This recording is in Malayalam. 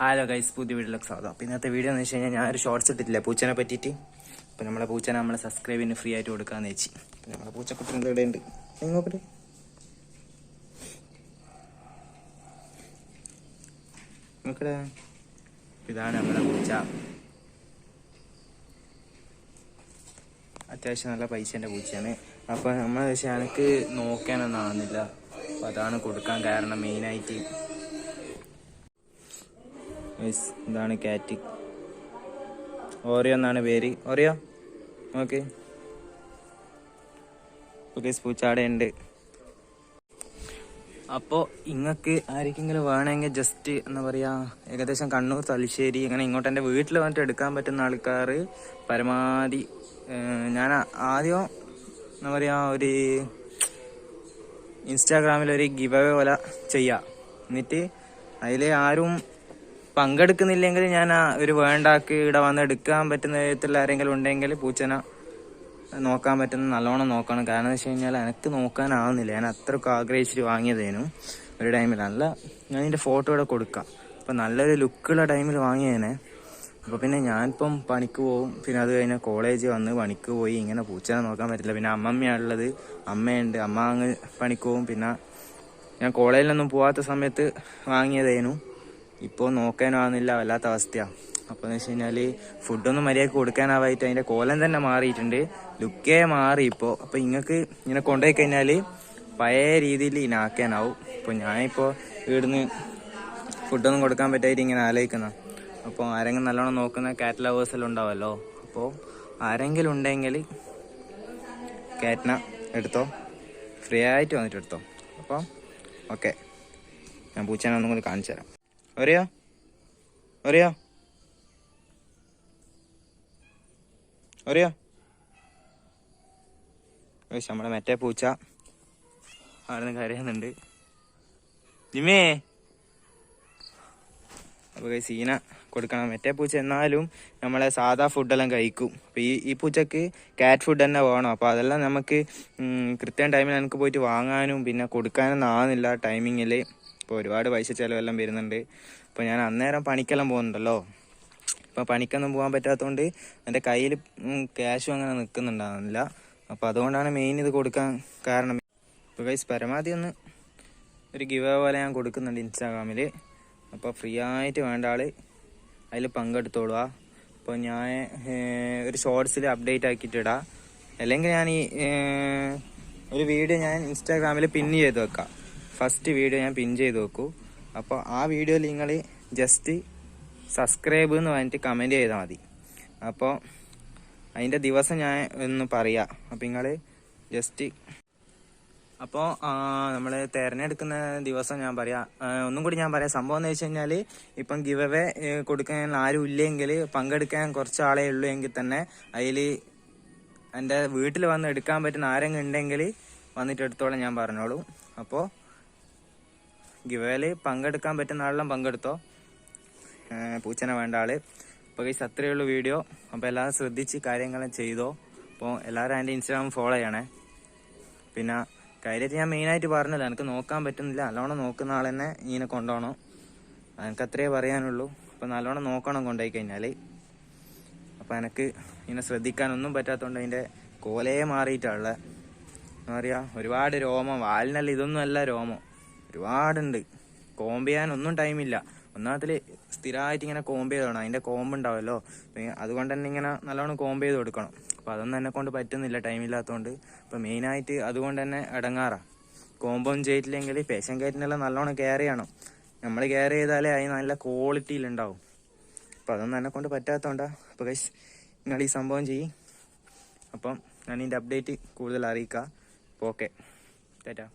ഹലോ ഗൈസ് പുതിയ വീഡിയോ സ്വാഗതം. അപ്പോൾ ഇന്നത്തെ വീഡിയോ എന്ന് വെച്ച് കഴിഞ്ഞാൽ ഞാനൊരു ഷോർട്സ് ഇട്ടിട്ടില്ല. പൂച്ചനെ പറ്റിയിട്ട്. അപ്പോൾ നമ്മളെ പൂച്ചനെ നമ്മളെ സബ്സ്ക്രൈബിന് ഫ്രീ ആയിട്ട് കൊടുക്കാമെന്ന് വെച്ച്. അപ്പോൾ നമ്മളെ പൂച്ചക്കുട്ടി ഇവിടെ ഉണ്ട് നിങ്ങൾക്കൊരു നോക്കട്ടെ. ഇതാണ് നമ്മളെ പൂച്ച. അത്യാവശ്യം നല്ല പൈസേന്റെ പൂച്ചയാണ്. അപ്പോൾ നമ്മൾ വെച്ചാൽ എനിക്ക് നോക്കാനൊന്നും ആവുന്നില്ല. അപ്പോൾ അതാണ് കൊടുക്കാൻ കാരണം മെയിനായിട്ട് ഇതാണ് കാറ്റ്. ഓറിയോ എന്നാണ് പേര്. ഓറിയോ ഓക്കെ ഓക്കെ പൂച്ചാടയുണ്ട്. അപ്പോൾ ഇങ്ങക്ക് ആരെങ്കിലും വേണമെങ്കിൽ ജസ്റ്റ് എന്താ പറയുക ഏകദേശം കണ്ണൂർ തലശ്ശേരി ഇങ്ങനെ ഇങ്ങോട്ട് എന്റെ വീട്ടിൽ വന്നിട്ട് എടുക്കാൻ പറ്റുന്ന ആൾക്കാർ പരമാവധി ഞാൻ ആദ്യം എന്താ പറയുക ഒരു ഇൻസ്റ്റാഗ്രാമിൽ ഒരു ഗിവ് അവേ പോലെ ചെയ്യാം. എന്നിട്ട് അതിൽ ആരും പങ്കെടുക്കുന്നില്ലെങ്കിൽ ഞാൻ ആ ഒരു വേണ്ടാക്ക് ഇവിടെ വന്ന് എടുക്കാൻ പറ്റുന്ന വിധത്തിലുള്ള ആരെങ്കിലും ഉണ്ടെങ്കിൽ പൂച്ചന നോക്കാൻ പറ്റുന്ന നല്ലോണം നോക്കണം. കാരണം എന്ന് വെച്ച് കഴിഞ്ഞാൽ എനിക്ക് നോക്കാനാവുന്നില്ല. ഞാൻ അത്രയ്ക്ക് ആഗ്രഹിച്ചിട്ട് വാങ്ങിയതേനു ഒരു ടൈമിൽ നല്ല ഞാൻ ഇതിന്റെ ഫോട്ടോ ഇവിടെ കൊടുക്കാം. അപ്പം നല്ലൊരു ലുക്കുള്ള ടൈമിൽ വാങ്ങിയതിനെ അപ്പോൾ പിന്നെ ഞാനിപ്പം പണിക്ക് പോകും പിന്നെ അത് കഴിഞ്ഞാൽ കോളേജ് വന്ന് പണിക്ക് പോയി ഇങ്ങനെ പൂച്ചനെ നോക്കാൻ പറ്റില്ല. പിന്നെ അമ്മമ്മയാണുള്ളത്. അമ്മയുണ്ട്. അമ്മ അങ്ങ് പണിക്ക് പോകും പിന്നെ ഞാൻ കോളേജിലൊന്നും പോവാത്ത സമയത്ത് വാങ്ങിയതേനു. ഇപ്പോൾ നോക്കാനാവുന്നില്ല വല്ലാത്ത അവസ്ഥയാണ് അപ്പോൾ എന്ന് വെച്ച് കഴിഞ്ഞാൽ ഫുഡൊന്നും മര്യാദയ്ക്ക് കൊടുക്കാനാവായിട്ട് അതിന്റെ കോലം തന്നെ മാറിയിട്ടുണ്ട്. ലുക്കേ മാറി ഇപ്പോൾ അപ്പോൾ ഇങ്ങക്ക് ഇങ്ങനെ കൊണ്ടുപോയി കഴിഞ്ഞാൽ പഴയ രീതിയിൽ ഇനാക്കാനാവും ഇപ്പോൾ ഞാനിപ്പോൾ ഇവിടുന്ന് ഫുഡൊന്നും കൊടുക്കാൻ പറ്റായിട്ട് ഇങ്ങനെ ആലോചിക്കുന്ന. അപ്പോൾ ആരെങ്കിലും നല്ലോണം നോക്കുന്ന കാറ്റ് ലവേഴ്സ് എല്ലാം ഉണ്ടാവുമല്ലോ അപ്പോൾ ആരെങ്കിലും ഉണ്ടെങ്കിൽ കാറ്റിന എടുത്തോ? ഫ്രീ ആയിട്ട് വന്നിട്ട് എടുത്തോ? അപ്പോൾ ഓക്കെ. ഞാൻ പൂച്ചേനെ ഒന്നും കൂടി കാണിച്ചു തരാം അറിയോ? അറിയോ? അറിയോ? ഗയ്സ്, നമ്മുടെ മറ്റേ പൂച്ച. നിന്ന് കരയുന്നുണ്ട്. ജിമ്മേ. അപ്പോൾ സീന കൊടുക്കണം. മറ്റേ പൂച്ച എന്നാലും നമ്മളെ സാധാ ഫുഡെല്ലാം കഴിക്കും. അപ്പോൾ ഈ ഈ പൂച്ചക്ക് കാറ്റ് ഫുഡ് തന്നെ വേണം. അപ്പോൾ അതെല്ലാം നമുക്ക് കൃത്യം ടൈമിൽ നമുക്ക് പോയിട്ട് വാങ്ങാനും പിന്നെ കൊടുക്കാനൊന്നും ആവുന്നില്ല ടൈമിങ്ങിൽ ഇപ്പോൾ ഒരുപാട് പൈസ ചിലവെല്ലാം വരുന്നുണ്ട്. അപ്പോൾ ഞാൻ അന്നേരം പണിക്കെല്ലാം പോകുന്നുണ്ടല്ലോ. ഇപ്പോൾ പണിക്കൊന്നും പോകാൻ പറ്റാത്തതുകൊണ്ട് എന്റെ കയ്യിൽ ക്യാഷും അങ്ങനെ നിൽക്കുന്നുണ്ടാകുന്നില്ല അപ്പോൾ അതുകൊണ്ടാണ് മെയിൻ ഇത് കൊടുക്കാൻ കാരണം. ഇപ്പോൾ കൈസ് പരമാവധി ഒന്ന് ഒരു ഗിവ് പോലെ ഞാൻ കൊടുക്കുന്നുണ്ട് ഇൻസ്റ്റാഗ്രാമിൽ അപ്പോൾ ഫ്രീ ആയിട്ട് വേണ്ട ആൾ അതിൽ പങ്കെടുത്തോളുക അപ്പോൾ ഞാൻ ഒരു ഷോർട്സിൽ അപ്ഡേറ്റ് ആക്കിയിട്ടിടാം അല്ലെങ്കിൽ ഞാൻ ഈ ഒരു വീഡിയോ ഞാൻ ഇൻസ്റ്റാഗ്രാമിൽ പിൻ ചെയ്ത് വെക്കാം. ഫസ്റ്റ് വീഡിയോ ഞാൻ പിൻ ചെയ്ത് നോക്കൂ അപ്പോൾ ആ വീഡിയോയിൽ നിങ്ങൾ ജസ്റ്റ് സബ്സ്ക്രൈബ് എന്ന് പറഞ്ഞിട്ട് കമന്റ് ചെയ്താൽ മതി. അപ്പോൾ അതിന്റെ ദിവസം ഞാൻ ഒന്ന് പറയാം. അപ്പോൾ നിങ്ങൾ ജസ്റ്റ് അപ്പോൾ നമ്മൾ തിരഞ്ഞെടുക്കുന്ന ദിവസം ഞാൻ പറയാം. ഒന്നും കൂടി ഞാൻ പറയാം. സംഭവം എന്ന് വെച്ച് കഴിഞ്ഞാൽ ഇപ്പം ഗിവ് കൊടുക്കാൻ ആരും ഇല്ലെങ്കിൽ പങ്കെടുക്കാൻ കുറച്ച് ആളേ ഉള്ളൂ എങ്കിൽ തന്നെ അതിൽ എന്റെ വീട്ടിൽ വന്ന് എടുക്കാൻ പറ്റുന്ന ആരെങ്കിലും ഉണ്ടെങ്കിൽ വന്നിട്ട് എടുത്തോളാം ഞാൻ പറഞ്ഞോളൂ. അപ്പോൾ ഗിവേൽ പങ്കെടുക്കാൻ പറ്റുന്ന ആളെല്ലാം പങ്കെടുത്തോ? പൂച്ചനെ വേണ്ട ആൾ. അപ്പോൾ ഈ അത്രയേ ഉള്ളൂ വീഡിയോ. അപ്പോൾ എല്ലാവരും ശ്രദ്ധിച്ച് കാര്യങ്ങളും ചെയ്തോ? അപ്പോൾ എല്ലാവരും എന്റെ ഇൻസ്റ്റാഗ്രാം ഫോളോ ചെയ്യണേ. പിന്നെ കാര്യമായിട്ട് ഞാൻ മെയിനായിട്ട് പറഞ്ഞല്ലോ എനിക്ക് നോക്കാൻ പറ്റുന്നില്ല. നല്ലോണം നോക്കുന്ന ആൾ തന്നെ ഇങ്ങനെ കൊണ്ടുപോകണം എനിക്ക് അത്രേ പറയാനുള്ളൂ. അപ്പോൾ നല്ലോണം നോക്കണം കൊണ്ടുപോയി കഴിഞ്ഞാൽ അപ്പോൾ എനിക്ക് ഇങ്ങനെ ശ്രദ്ധിക്കാനൊന്നും പറ്റാത്തതുകൊണ്ട് അതിന്റെ കോലയെ മാറിയിട്ടുള്ളത് എന്താ പറയുക ഒരുപാട് രോമം. വാലിനല്ല ഇതൊന്നും അല്ല രോമം. ഒരുപാടുണ്ട്. കോമ്പ് ചെയ്യാനൊന്നും ടൈമില്ല ഒന്നാമത്തിൽ സ്ഥിരമായിട്ട് ഇങ്ങനെ കോമ്പ് ചെയ്ത് അതിന്റെ കോമ്പ് ഉണ്ടാവുമല്ലോ അതുകൊണ്ട് തന്നെ ഇങ്ങനെ നല്ലോണം കോമ്പ് ചെയ്ത് കൊടുക്കണം. അപ്പോൾ അതൊന്നും എന്നെ കൊണ്ട് പറ്റുന്നില്ല ടൈമില്ലാത്തതുകൊണ്ട് അപ്പോൾ മെയിനായിട്ട് അതുകൊണ്ട് തന്നെ ഇടങ്ങാറാണ് കോമ്പൊന്നും ചെയ്തിട്ടില്ലെങ്കിൽ പേഷ്യൻ കയറ്റിനെല്ലാം നല്ലോണം കെയർ ചെയ്യണം. നമ്മൾ കെയർ ചെയ്താലേ അതിന് നല്ല ക്വാളിറ്റിയിലുണ്ടാവും അപ്പോൾ അതൊന്നും എന്നെ കൊണ്ട് പറ്റാത്തതുകൊണ്ടാണ് അപ്പോൾ കൈസ് നിങ്ങൾ ഈ സംഭവം ചെയ്യും. അപ്പം ഞാൻ ഇതിന്റെ അപ്ഡേറ്റ് കൂടുതൽ അറിയിക്കാം. ഓക്കെ ടാറ്റാ